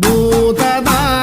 不得当。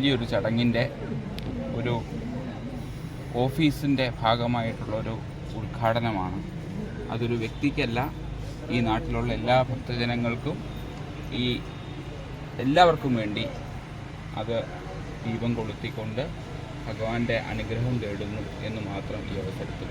വലിയൊരു ചടങ്ങിന്റെ ഒരു ഓഫീസിന്റെ ഭാഗമായിട്ടുള്ളൊരു ഉദ്ഘാടനമാണ്. അതൊരു വ്യക്തിക്കല്ല ഈ നാട്ടിലുള്ള എല്ലാ ഭക്തജനങ്ങൾക്കും ഈ എല്ലാവർക്കും വേണ്ടി അത് ദീപം കൊളുത്തിക്കൊണ്ട് ഭഗവാന്റെ അനുഗ്രഹം തേടുന്നു എന്ന് മാത്രം ഈ അവസരത്തിൽ.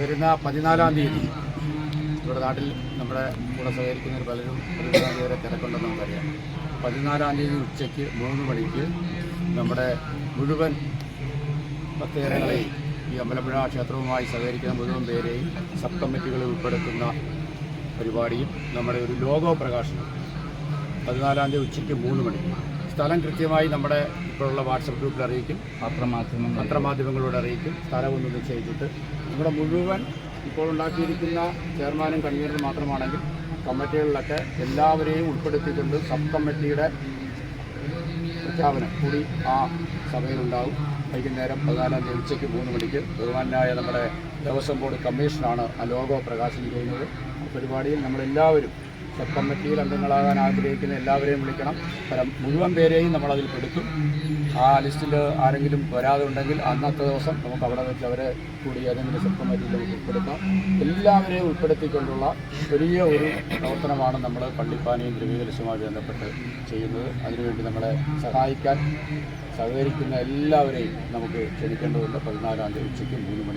വരുന്ന പതിനാലാം തീയതി നമ്മുടെ നാട്ടിൽ നമ്മുടെ കൂടെ സഹകരിക്കുന്നവർ പലരും പതിനാല് വരെ തിരക്കുണ്ടെന്ന് നമുക്കറിയാം. പതിനാലാം തീയതി ഉച്ചയ്ക്ക് മൂന്ന് മണിക്ക് നമ്മുടെ മുഴുവൻ ഭക്തജനങ്ങളെയും ഈ അമ്പലപ്പുഴ ക്ഷേത്രവുമായി സഹകരിക്കുന്ന മുഴുവൻ പേരെയും സബ് കമ്മിറ്റികളിൽ ഉൾപ്പെടുത്തുന്ന പരിപാടിയും നമ്മുടെ ഒരു ലോഗോ പ്രകാശനം പതിനാലാം തീയതി ഉച്ചയ്ക്ക് മൂന്ന് മണിക്ക് സ്ഥലം കൃത്യമായി നമ്മുടെ ഇപ്പോഴുള്ള വാട്സപ്പ് ഗ്രൂപ്പിൽ അറിയിക്കും. പത്രമാധ്യമങ്ങൾ പത്രമാധ്യമങ്ങളോട് അറിയിക്കും. സ്ഥലമൊന്ന് നിശ്ചയിച്ചിട്ട് നമ്മുടെ മുഴുവൻ ഇപ്പോൾ ഉണ്ടാക്കിയിരിക്കുന്ന ചെയർമാനും കൺവീനറും മാത്രമാണെങ്കിൽ കമ്മിറ്റികളിലൊക്കെ എല്ലാവരെയും ഉൾപ്പെടുത്തിക്കൊണ്ട് സബ് കമ്മിറ്റിയുടെ പ്രഖ്യാപനം കൂടി ആ സഭയിലുണ്ടാവും. വൈകുന്നേരം പതിനാലാം തീയതി ഉച്ചയ്ക്ക് മൂന്ന് മണിക്ക് ബഹുമാനായ നമ്മുടെ ദേവസ്വം ബോർഡ് കമ്മീഷനാണ് ആ ലോഗോ പ്രകാശനം ചെയ്യുന്നത്. പരിപാടിയിൽ നമ്മളെല്ലാവരും സബ് കമ്മിറ്റിയിൽ അംഗങ്ങളാകാൻ ആഗ്രഹിക്കുന്ന എല്ലാവരെയും വിളിക്കണം. പരം മുഴുവൻ പേരെയും നമ്മളതിൽ പെടുത്തും. ആ ലിസ്റ്റിൽ ആരെങ്കിലും വരാതെ ഉണ്ടെങ്കിൽ അന്നത്തെ ദിവസം നമുക്ക് അവിടെ വെച്ച് അവരെ കൂടി ഏതെങ്കിലും സബ് കമ്മിറ്റിയിൽ ഉൾപ്പെടുത്താം. എല്ലാവരെയും ഉൾപ്പെടുത്തിക്കൊണ്ടുള്ള വലിയ ഒരു പ്രവർത്തനമാണ് നമ്മൾ പള്ളിപ്പാനയും ദ്രവീകരണവുമായി ബന്ധപ്പെട്ട് ചെയ്യുന്നത്. അതിനുവേണ്ടി നമ്മളെ സഹായിക്കാൻ സഹകരിക്കുന്ന എല്ലാവരെയും നമുക്ക് ക്ഷണിക്കേണ്ടതുണ്ട്. പതിനാലാം തീയതി ഉച്ചയ്ക്ക് മൂന്ന് മണി